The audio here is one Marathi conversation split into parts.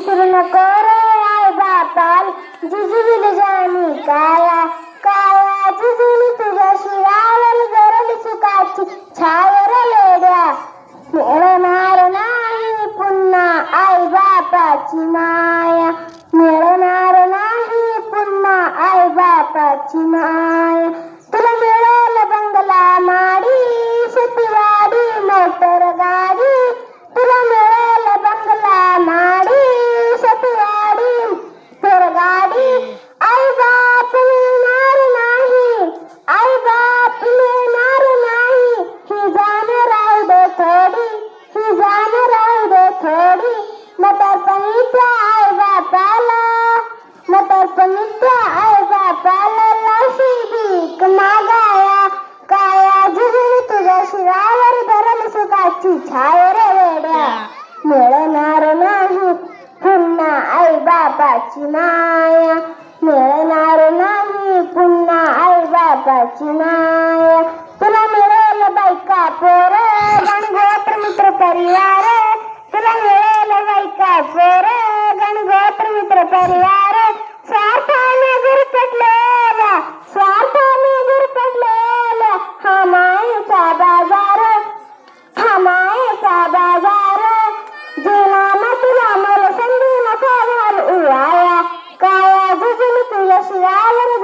विसरू नको रे आई बापाल. जिजूल जाणी काया काया जिजूनी तुझ्या शिरावर गरल सुखाची छायर लेड्या. मिळणार नाही पुन्हा आई बापाची माया. मिळणार नाही पुन्हा आई बापाची माया. बापाची माया मिळणार नाही पुन्हा आई बापाची माया. तुला मिळेल बायका पोर? मित्र परिवार तुला मिळेल बायका पोर गणगोत्र मित्र परिवार स्वार्थाने गुरपटलेला स्वार्थाने गुरपटलेला हा मायेचा बाजार हा मायेचा बाजार जीवनाला तुला मला संधी नका घाल उवाया काया जुजून तुझ्या शिरावर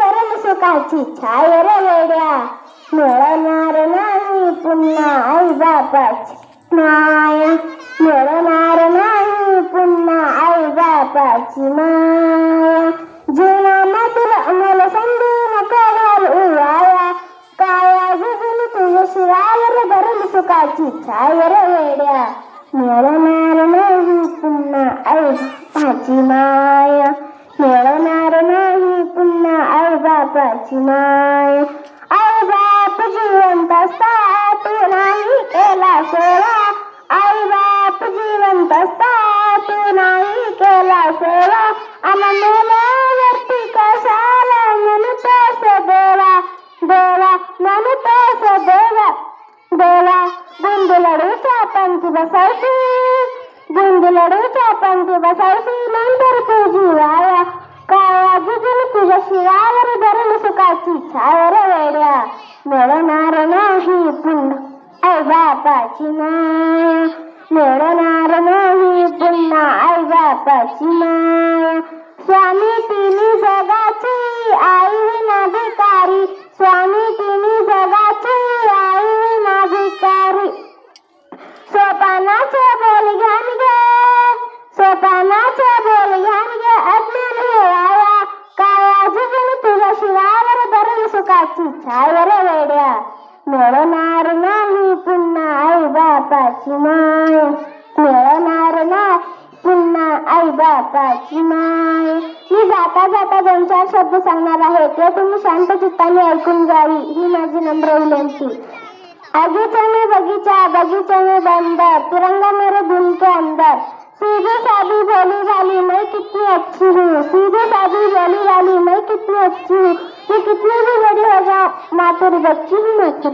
गरम सुखाची छाय वेड्या. मिळणार नाही पुन्हा आई बापाची. माया मिळणार नाही पुन्हा आई बापाची माया. जीवनाला तुला मला संधी नका उवाया. काया जुजून तुझ्या शिरावर गरम सुखाची छाय वेड्या. मिळणार नाही पुन्हा आई बापाची माया. percimai. Aiba pejuanta satu naik kelas sekolah Aiba pejuanta satu naik kelas sekolah Aman mele ngerti kesalah menuta sebola Bola menuta sebola Bola bunda lalu capan tiba salsi Bunda lalu capan tiba salsi Mantar pejuaya Kaya jujur kuja siap काया जुजून वेड्या मिळणार नाही पुन्हा. आई बापाची माया मिळणार नाही पुन्हा आई बापाची माया स्वामी तिन्ही जगाची आई विना भिकारी धरून सुखाची छायर वेड्या. मिळणार नाही पुन्हा आई बापाची माय. मिळणार नाही पुन्हा आई बापाची माय. मी जाता जाता दोन चार शब्द सांगणार आहे ते तुम्ही शांत चित्ताने ऐकून घ्यावी ही माझी नम्र विनंती. बगीचा में बगीचा बगीचा में बंदर तिरंगा मेरे दिल के अंदर. सीधे साधी बोली वाली मैं कितनी अच्छी हूँ सीधे साधी बोली वाली मैं कितनी अच्छी हूँ. कितने भी बड़े हो जाओ माँ तेरी बच्ची भी मत